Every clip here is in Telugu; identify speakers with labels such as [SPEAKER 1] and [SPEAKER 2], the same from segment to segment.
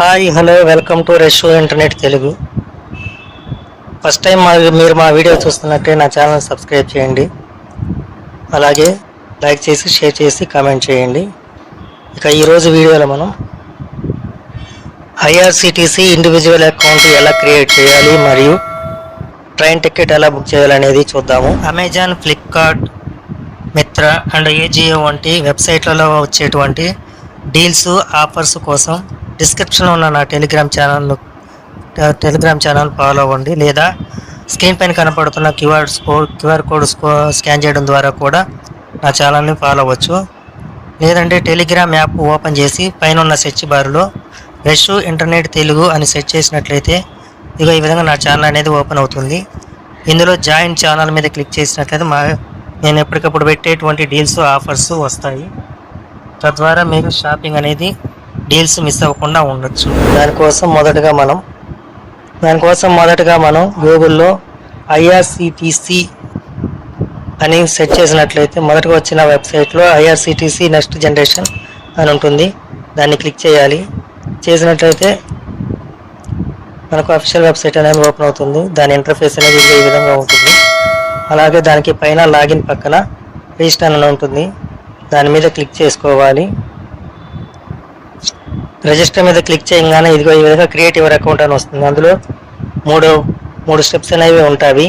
[SPEAKER 1] హాయ్ హలో వెల్కమ్ టు రెషో ఇంటర్నెట్ తెలుగు ఫస్ట్ టైం మా మీరు మా వీడియో చూస్తున్నట్టే నా ఛానల్ సబ్స్క్రైబ్ చేయండి. అలాగే లైక్ చేసి షేర్ చేసి కామెంట్ చేయండి. ఇక ఈరోజు వీడియోలో మనం ఐఆర్సిటీసీ ఇండివిజువల్ అకౌంట్ ఎలా క్రియేట్ చేయాలి మరియు ట్రైన్ టికెట్ ఎలా బుక్ చేయాలనేది చూద్దాము. Amazon Flipkart Myntra and Ajio వంటి వెబ్సైట్లలో వచ్చేటువంటి డీల్స్ ఆఫర్స్ కోసం డిస్క్రిప్షన్లో ఉన్న నా Telegram channel Telegram channel follow అవ్వండి. లేదా స్క్రీన్ పైన కనపడుతున్న QR code QR code scan చేయడం ద్వారా కూడా నా ఛానల్ని ఫాలో అవ్వచ్చు. లేదంటే టెలిగ్రామ్ యాప్ ఓపెన్ చేసి పైన ఉన్న సెర్చ్ బార్లో రష్ ఇంటర్నెట్ తెలుగు అని సెర్చ్ చేసినట్లయితే ఇక ఈ విధంగా నా ఛానల్ అనేది ఓపెన్ అవుతుంది. ఇందులో జాయిన్ ఛానల్ మీద క్లిక్ చేసినట్లయితే మా నేను ఎప్పటికప్పుడు పెట్టేటువంటి డీల్స్ ఆఫర్స్ వస్తాయి. తద్వారా మీరు షాపింగ్ అనేది డీల్స్ మిస్ అవ్వకుండా ఉండొచ్చు. దానికోసం మొదటగా మనం దానికోసం మొదటగా మనం గూగుల్లో ఐఆర్సిటిసి అని సెర్చ్ చేసినట్లయితే మొదటగా వచ్చిన వెబ్సైట్లో ఐఆర్సిటిసి నెక్స్ట్ జనరేషన్ అని ఉంటుంది. దాన్ని క్లిక్ చేయాలి. చేసినట్లయితే మనకు అఫీషియల్ వెబ్సైట్ అనేది ఓపెన్ అవుతుంది. దాని ఇంటర్ఫేస్ అనేది ఈ విధంగా ఉంటుంది. అలాగే దానికి పైన లాగిన్ పక్కన రిజిస్టర్ అని ఉంటుంది. దాని మీద క్లిక్ చేసుకోవాలి. రిజిస్టర్ మీద క్లిక్ చేయగానే ఇదిగో ఈ విధంగా క్రియేట్ యువర్ అకౌంట్ అని వస్తుంది. అందులో మూడు మూడు స్టెప్స్ అనేవి ఉంటాయి.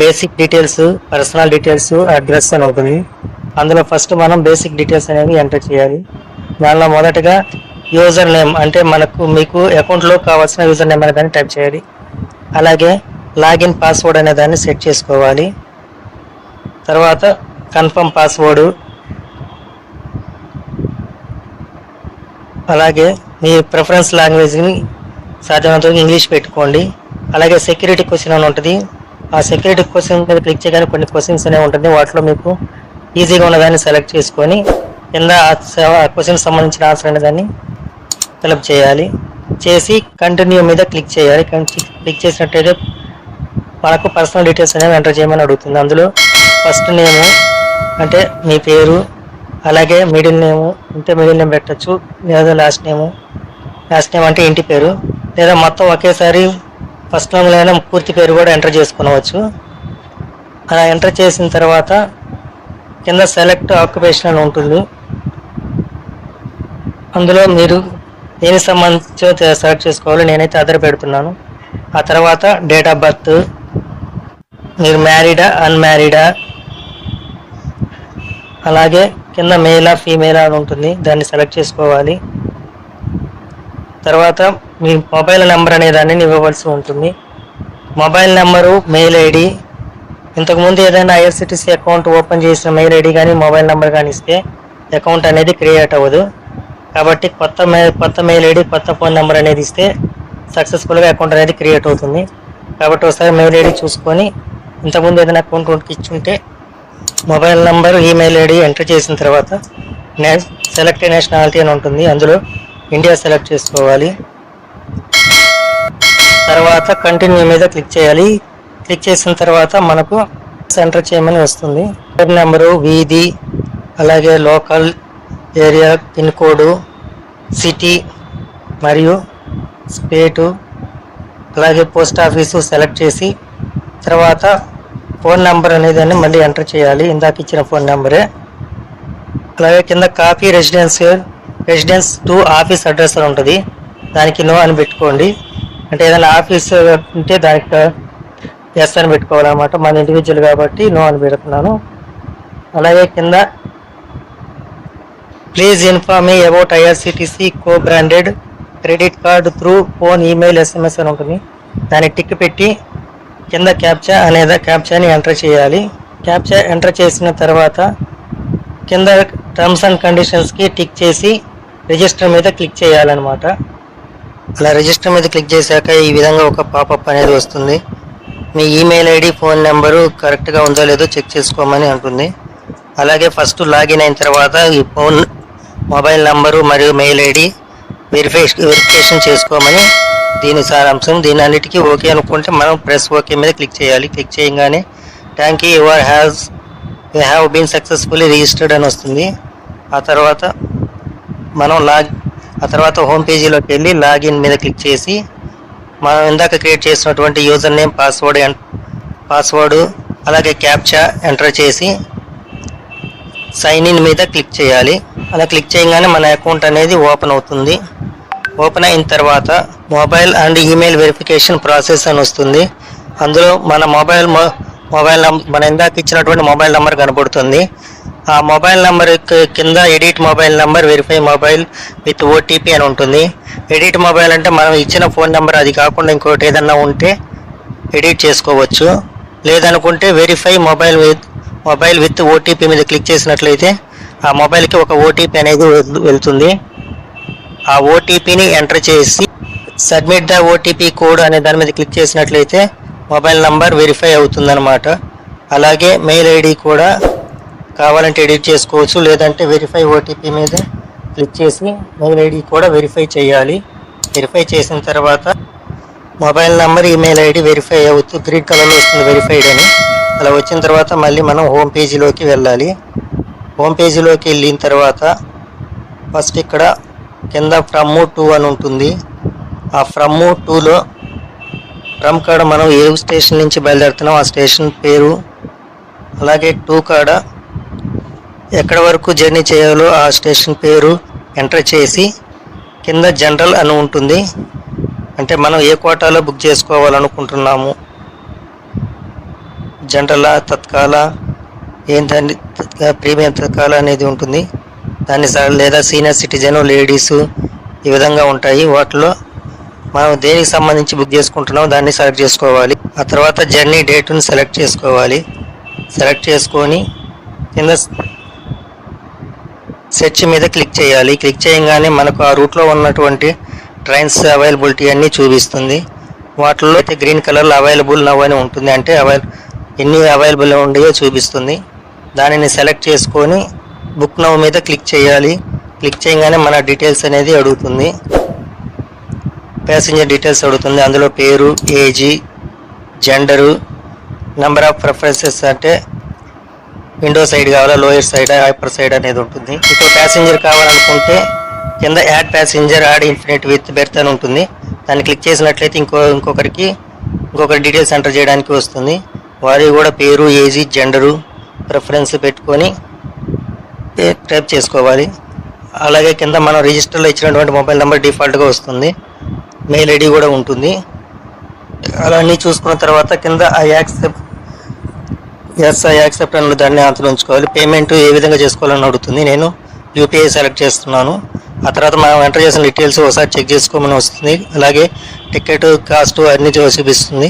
[SPEAKER 1] Basic details personal details address అని ఉంటుంది. అందులో ఫస్ట్ మనం బేసిక్ డీటెయిల్స్ అనేవి ఎంటర్ చేయాలి. దానిలో మొదటగా యూజర్ నేమ్ అంటే మనకు మీకు అకౌంట్లో కావాల్సిన యూజర్ నేమ్ అనే దాన్ని టైప్ చేయాలి. అలాగే లాగిన్ పాస్వర్డ్ అనే దాన్ని సెట్ చేసుకోవాలి. తర్వాత కన్ఫర్మ్ పాస్వర్డ్ అలాగే మీ ప్రిఫరెన్స్ లాంగ్వేజ్ని సాధ్యమైనంత వరకు ఇంగ్లీష్ పెట్టుకోండి. అలాగే సెక్యూరిటీ క్వశ్చన్ అని ఉంటుంది. ఆ సెక్యూరిటీ క్వశ్చన్ మీద క్లిక్ చేయగానే కొన్ని క్వశ్చన్స్ అనేవి ఉంటుంది. వాటిలో మీకు ఈజీగా ఉన్నదాన్ని సెలెక్ట్ చేసుకొని కింద ఆ క్వశ్చన్ సంబంధించిన ఆన్సర్ అనే దాన్ని ఫిలప్ చేయాలి. చేసి కంటిన్యూ మీద క్లిక్ చేయాలి. క్లిక్ చేసినట్టయితే మనకు పర్సనల్ డీటెయిల్స్ అనేవి ఎంటర్ చేయమని అడుగుతుంది. అందులో ఫస్ట్ నేము అంటే మీ పేరు అలాగే మిడిల్ నేము అంటే మిడిల్ నేమ్ పెట్టచ్చు. లేదా లాస్ట్ నేము లాస్ట్ నేమ్ అంటే ఇంటి పేరు. లేదా మొత్తం ఒకేసారి ఫస్ట్ నేమ్ లేదా పూర్తి పేరు కూడా ఎంటర్ చేసుకునవచ్చు. అలా ఎంటర్ చేసిన తర్వాత కింద సెలెక్ట్ ఆక్యుపేషన్ అని ఉంటుంది. అందులో మీరు దేనికి సంబంధించో సెలెక్ట్ చేసుకోవాలి. నేనైతే అదర్ పెడుతున్నాను. ఆ తర్వాత డేట్ ఆఫ్ బర్త్ మీరు మ్యారీడా అన్మ్యారీడా అలాగే కింద మేలా ఫీమేలా అని ఉంటుంది. దాన్ని సెలెక్ట్ చేసుకోవాలి. తర్వాత మీ మొబైల్ నెంబర్ అనే దాన్ని ఇవ్వవలసి ఉంటుంది. మొబైల్ నెంబరు మెయిల్ ఐడి ఇంతకుముందు ఏదైనా ఐఆర్సిటీసీ అకౌంట్ ఓపెన్ చేసిన మెయిల్ ఐడి కానీ మొబైల్ నెంబర్ కానీ ఇస్తే అకౌంట్ అనేది క్రియేట్ అవ్వదు. కాబట్టి కొత్త మే కొత్త మెయిల్ ఐడి కొత్త ఫోన్ నెంబర్ అనేది ఇస్తే సక్సెస్ఫుల్గా అకౌంట్ అనేది క్రియేట్ అవుతుంది. కాబట్టి ఒకసారి మెయిల్ ఐడి చూసుకొని ఇంతకుముందు ఏదైనా అకౌంట్ ఇచ్చుంటే mobile number email ID enter చేసిన తర్వాత నే సెలెక్ట్ నేషనాలిటీ అని ఉంటుంది. అందులో ఇండియా సెలెక్ట్ చేసుకోవాలి. తర్వాత కంటిన్యూ మీద క్లిక్ చేయాలి. క్లిక్ చేసిన తర్వాత మనకు ఎంటర్ చేయమని వస్తుంది. ఫోన్ నెంబరు వీధి అలాగే లోకల్ ఏరియా పిన్కోడ్ సిటీ మరియు స్టేటు అలాగే పోస్ట్ ఆఫీసు సెలెక్ట్ చేసి తర్వాత ఫోన్ నెంబర్ అనేది మళ్ళీ ఎంటర్ చేయాలి. ఇందాక ఇచ్చిన ఫోన్ నెంబరే. అలాగే కింద copy residential residence to office address అని ఉంటుంది. దానికి నో అని పెట్టుకోండి. అంటే ఏదైనా ఆఫీస్ ఉంటే దానికి ఎస్ అని పెట్టుకోవాలన్నమాట. మన ఇండివిజువల్ కాబట్టి నో అని పెడుతున్నాను. అలాగే కింద please inform me about IRCTC co branded credit card through phone email SMS అని ఉంటుంది. దాన్ని టిక్ పెట్టి కింద క్యాప్చా అనేది క్యాప్చాని ఎంటర్ చేయాలి. క్యాప్చా ఎంటర్ చేసిన తర్వాత కింద టర్మ్స్ అండ్ కండిషన్స్కి టిక్ చేసి రిజిస్టర్ మీద క్లిక్ చేయాలన్నమాట. అలా రిజిస్టర్ మీద క్లిక్ చేశాక ఈ విధంగా ఒక పాపప్ అనేది వస్తుంది. మీ ఈమెయిల్ ఐడి ఫోన్ నెంబరు కరెక్ట్గా ఉందో లేదో చెక్ చేసుకోమని అంటుంది. అలాగే ఫస్ట్ లాగిన్ అయిన తర్వాత ఈ ఫోన్ మొబైల్ నంబరు మరియు మెయిల్ ఐడి వెరిఫై వెరిఫికేషన్ చేసుకోమని దీని సారాంశం దీని అన్నిటికీ ఓకే అనుకుంటే మనం ప్రెస్ ఓకే మీద క్లిక్ చేయాలి. క్లిక్ చేయగానే thank you your has you have been successfully registered అని వస్తుంది. ఆ తర్వాత మనం లాగ్ ఆ తర్వాత హోమ్ పేజీలోకి వెళ్ళి లాగిన్ మీద క్లిక్ చేసి మనం ఇందాక క్రియేట్ చేసినటువంటి యూజర్ నేమ్ పాస్వర్డ్ పాస్వర్డ్ అలాగే క్యాప్చా ఎంటర్ చేసి సైన్ ఇన్ మీద క్లిక్ చేయాలి. అలా క్లిక్ చేయగానే మన అకౌంట్ అనేది ఓపెన్ అవుతుంది. ఓపెన్ అయిన తర్వాత mobile and email verification process అని వస్తుంది. అందులో మన మొబైల్ మొ- మొబైల్ నంబర్ మన ఇందాక ఇచ్చినటువంటి మొబైల్ నెంబర్ కనబడుతుంది. ఆ మొబైల్ నెంబర్ కింద edit mobile number verify mobile with OTP అని ఉంటుంది. ఎడిట్ మొబైల్ అంటే మనం ఇచ్చిన ఫోన్ నెంబర్ అది కాకుండా ఇంకోటి ఏదన్నా ఉంటే ఎడిట్ చేసుకోవచ్చు. లేదనుకుంటే verify mobile with mobile with OTP మీద క్లిక్ చేసినట్లయితే ఆ మొబైల్కి ఒక ఓటీపీ అనేది వెళ్తుంది. ఆ ఓటీపీని ఎంటర్ చేసి సబ్మిట్ ద ఓటీపీ కోడ్ అనే దాని మీద క్లిక్ చేసినట్లయితే మొబైల్ నంబర్ వెరిఫై అవుతుందన్నమాట. అలాగే మెయిల్ ఐడి కూడా కావాలంటే ఎడిట్ చేసుకోవచ్చు లేదంటే వెరిఫై ఓటీపీ మీద క్లిక్ చేసి మెయిల్ ఐడి కూడా వెరిఫై చేయాలి. వెరిఫై చేసిన తర్వాత mobile number email ID verify అవుతూ గ్రీన్ కలర్లో వస్తుంది వెరిఫైడ్ అని. అలా వచ్చిన తర్వాత మళ్ళీ మనం హోమ్ పేజీలోకి వెళ్ళాలి. హోమ్ పేజీలోకి వెళ్ళిన తర్వాత ఫస్ట్ ఇక్కడ కింద ఫ్రమ్ టూ అని ఉంటుంది. ఆ ఫ్రమ్ టూలో ఫ్రమ్ కాడ మనం ఏ స్టేషన్ నుంచి బయలుదేరుతున్నాం ఆ స్టేషన్ పేరు అలాగే టూ కాడ ఎక్కడ వరకు జర్నీ చేయాలో ఆ స్టేషన్ పేరు ఎంటర్ చేసి కింద జనరల్ అని ఉంటుంది. అంటే మనం ఏ కోటాలో బుక్ చేసుకోవాలనుకుంటున్నాము? జనరలా తత్కాల? ఏంటంటే ప్రీమియం తత్కాల అనేది ఉంటుంది. దాన్ని లేదా సీనియర్ సిటిజన్ లేడీసు ఈ విధంగా ఉంటాయి. వాటిలో మనం దేనికి సంబంధించి బుక్ చేసుకుంటున్నామో దాన్ని సెలెక్ట్ చేసుకోవాలి. ఆ తర్వాత జర్నీ డేట్ను సెలెక్ట్ చేసుకోవాలి. సెలెక్ట్ చేసుకొని కింద సెర్చ్ మీద క్లిక్ చేయాలి. క్లిక్ చేయగానే మనకు ఆ రూట్లో ఉన్నటువంటి ట్రైన్స్ అవైలబిలిటీ అన్నీ చూపిస్తుంది. వాటిలో అయితే గ్రీన్ కలర్లో అవైలబుల్ నవ్ అని ఉంటుంది. అంటే అవైల్ ఎన్ని అవైలబుల్ ఉన్నాయో చూపిస్తుంది. దానిని సెలెక్ట్ చేసుకొని బుక్ నవ్ మీద క్లిక్ చేయాలి. క్లిక్ చేయగానే మన డీటెయిల్స్ అనేది అడుగుతుంది. ప్యాసింజర్ డీటెయిల్స్ అడుగుతుంది. అందులో పేరు age gender number of preferences అంటే విండో సైడ్ కావాలా లోయర్ సైడ్ హైపర్ సైడ్ అనేది ఉంటుంది. ఇంకో ప్యాసింజర్ కావాలనుకుంటే కింద add passenger add infant with berth అని ఉంటుంది. దాన్ని క్లిక్ చేసినట్లయితే ఇంకో ఇంకొకరికి ఇంకొకరి డీటెయిల్స్ ఎంటర్ చేయడానికి వస్తుంది. వారి కూడా పేరు ఏజీ జెండరు ప్రిఫరెన్స్ పెట్టుకొని అయితే టైప్ చేసుకోవాలి. అలాగే కింద మనం రిజిస్టర్లో ఇచ్చినటువంటి మొబైల్ నెంబర్ డిఫాల్ట్గా వస్తుంది. మెయిల్ ఐడి కూడా ఉంటుంది. అలా అన్నీ చూసుకున్న తర్వాత కింద I accept yes I accept అని దాన్ని అంతలో ఉంచుకోవాలి. పేమెంట్ ఏ విధంగా చేసుకోవాలని అడుగుతుంది. నేను యూపీఐ సెలెక్ట్ చేస్తున్నాను. ఆ తర్వాత మనం ఎంటర్ చేసిన డీటెయిల్స్ ఒకసారి చెక్ చేసుకోమని వస్తుంది. అలాగే టికెట్ కాస్ట్ అన్ని చూసిపిస్తుంది చూపిస్తుంది.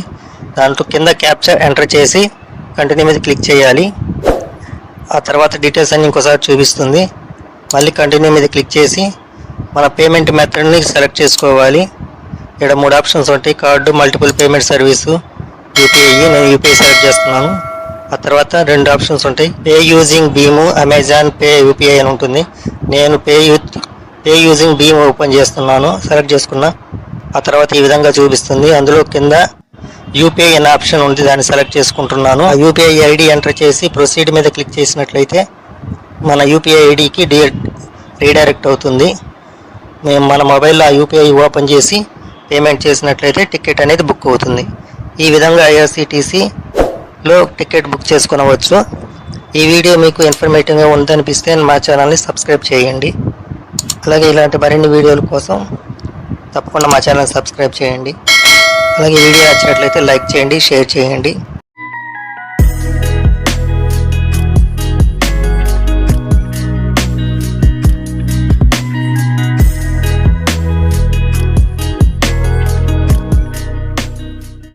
[SPEAKER 1] దాంట్లో కింద క్యాప్చర్ ఎంటర్ చేసి కంటిన్యూ మీద క్లిక్ చేయాలి. ఆ తర్వాత డీటెయిల్స్ అన్ని ఇంకోసారి చూపిస్తుంది. మళ్ళీ కంటిన్యూ మీద క్లిక్ చేసి మన పేమెంట్ మెథడ్ని సెలెక్ట్ చేసుకోవాలి. ఇక్కడ మూడు ఆప్షన్స్ ఉంటాయి. Card multiple payment service UPI నేను యూపీఐ సెలెక్ట్ చేస్తున్నాను. ఆ తర్వాత రెండు ఆప్షన్స్ ఉంటాయి. పే యూజింగ్ భీము అమెజాన్ పే యూపీఐ అని ఉంటుంది. నేను పే యూ పే యూజింగ్ భీమ్ ఓపెన్ చేస్తున్నాను. సెలెక్ట్ చేసుకున్నా. ఆ తర్వాత ఈ విధంగా చూపిస్తుంది. అందులో కింద యూపీఐ అనే ఆప్షన్ ఉంది దాన్ని సెలెక్ట్ చేసుకుంటున్నాను. ఆ యూపీఐ ఐడి ఎంటర్ చేసి ప్రొసీడ్ మీద క్లిక్ చేసినట్లయితే మన యూపీఐ ఐడికి డి రీడైరెక్ట్ అవుతుంది. మేము మన మొబైల్లో ఆ యూపీఐ ఓపెన్ చేసి పేమెంట్ చేసినట్లయితే టికెట్ అనేది బుక్ అవుతుంది. ఈ విధంగా ఐఆర్సిటీసీలో టికెట్ బుక్ చేసుకునవచ్చు. ఈ వీడియో మీకు ఇన్ఫర్మేటివ్గా ఉందనిపిస్తే మా ఛానల్ని సబ్స్క్రైబ్ చేయండి. అలాగే ఇలాంటి మరిన్ని వీడియోల కోసం తప్పకుండా మా ఛానల్ సబ్స్క్రైబ్ చేయండి. అలాగే వీడియో నచ్చినట్లయితే లైక్ చేయండి షేర్ చేయండి.